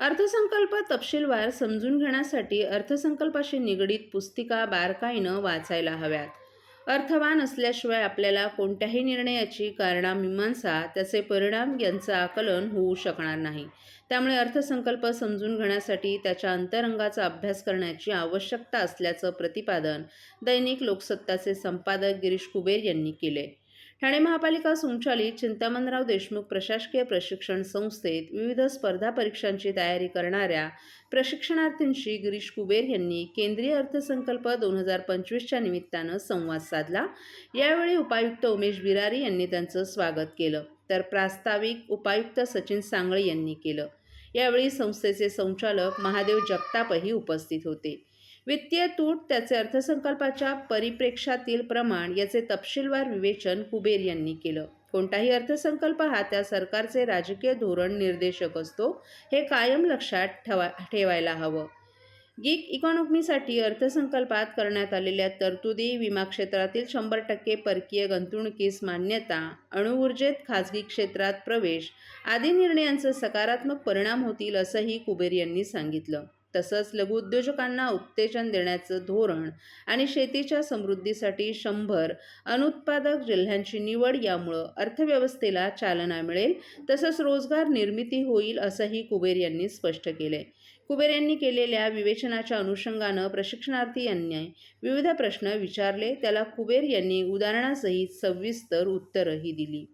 अर्थसंकल्प तपशीलवार समजून घेण्यासाठी अर्थसंकल्पाशी निगडीत पुस्तिका बारकाईनं वाचायला हव्यात. अर्थवान असल्याशिवाय आपल्याला कोणत्याही निर्णयाची कारणामीमांसा त्याचे परिणाम यांचं आकलन होऊ शकणार नाही. त्यामुळे अर्थसंकल्प समजून घेण्यासाठी त्याच्या अंतरंगाचा अभ्यास करण्याची आवश्यकता असल्याचं प्रतिपादन दैनिक लोकसत्ताचे संपादक गिरीश कुबेर यांनी केले. ठाणे महापालिका संचालित चिंतामणराव देशमुख प्रशासकीय प्रशिक्षण संस्थेत विविध स्पर्धा परीक्षांची तयारी करणाऱ्या प्रशिक्षणार्थींशी गिरीश कुबेर यांनी केंद्रीय अर्थसंकल्प दोन हजार पंचवीसच्या निमित्तानं संवाद साधला. यावेळी उपायुक्त उमेश बिरारी यांनी त्यांचं स्वागत केलं तर प्रास्ताविक उपायुक्त सचिन सांगळे यांनी केलं. यावेळी संस्थेचे संचालक महादेव जगतापही उपस्थित होते. वित्तीय तूट त्याचे अर्थसंकल्पाच्या परिप्रेक्षातील प्रमाण याचे तपशीलवार विवेचन कुबेर यांनी केलं. कोणताही अर्थसंकल्प हा त्या सरकारचे राजकीय धोरण निर्देशक असतो हे कायम लक्षात ठेवा ठेवायला हवं. गिग इकॉनॉमीसाठी अर्थसंकल्पात करण्यात आलेल्या तरतुदी विमा क्षेत्रातील शंभर टक्के परकीय गुंतवणुकीस मान्यता अणुऊर्जेत खाजगी क्षेत्रात प्रवेश आदी निर्णयांचे सकारात्मक परिणाम होतील असंही कुबेर यांनी सांगितलं. तसंच लघुउद्योजकांना उत्तेजन देण्याचं धोरण आणि शेतीच्या समृद्धीसाठी शंभर अनुत्पादक जिल्ह्यांची निवड यामुळं अर्थव्यवस्थेला चालना मिळेल तसंच रोजगार निर्मिती होईल असंही कुबेर यांनी स्पष्ट केलंय. कुबेर यांनी केलेल्या विवेचनाच्या अनुषंगानं प्रशिक्षणार्थी यांनी विविध प्रश्न विचारले त्याला कुबेर यांनी उदाहरणासहित सविस्तर उत्तरंही दिली.